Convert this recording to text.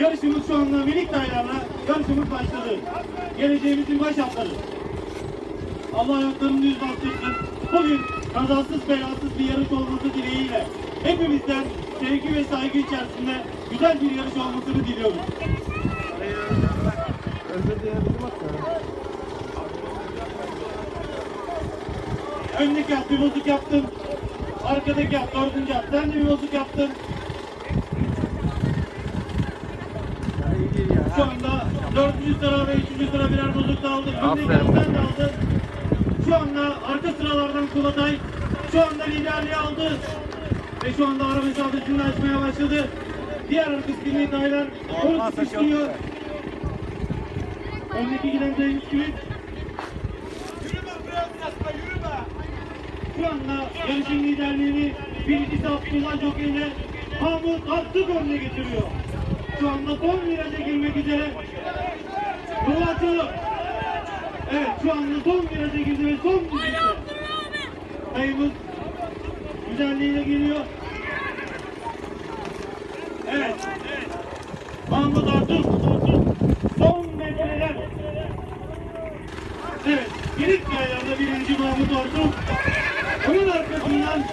Yarışımız şu anda minik taylarla yarışımız başladı. Geleceğimizin baş atları. Allah ayaklarını düz bastırsın. Bugün kazasız belasız bir yarış olması dileğiyle hepimizden sevgi ve saygı içerisinde güzel bir yarış olmasını diliyoruz. Öndeki at bir bozuk yaptın. Arkadaki at dördüncü at. Sen de bir bozuk yaptın. Şu anda dördüncü sıra ve üçüncü sıra birer bozuk da aldık. Öndeki Aferin. at sen de aldın. Şu anda arka sıralardan Kulatay şu anda liderliği aldı. Ve şu anda ara mesafesini açmaya başladı. Diğer arkasındaki Taylar onu Olmazsa çok sıkıştırıyor. Öndeki giden Cengiz Kılıç. Şu anda yarışın liderliğini birincisi Abdullah Jockey ile Mahmut Aktık önüne getiriyor. Şu anda son viraja girmek üzere. Yolu açalım. Evet şu anda son viraja girdi ve son düzlükte. Sayımız güzelliğiyle geliyor. Evet. Mahmut Artuk. Son metreler. Evet. Girik yaylarda birinci Mahmut Artuk. Onun arkasından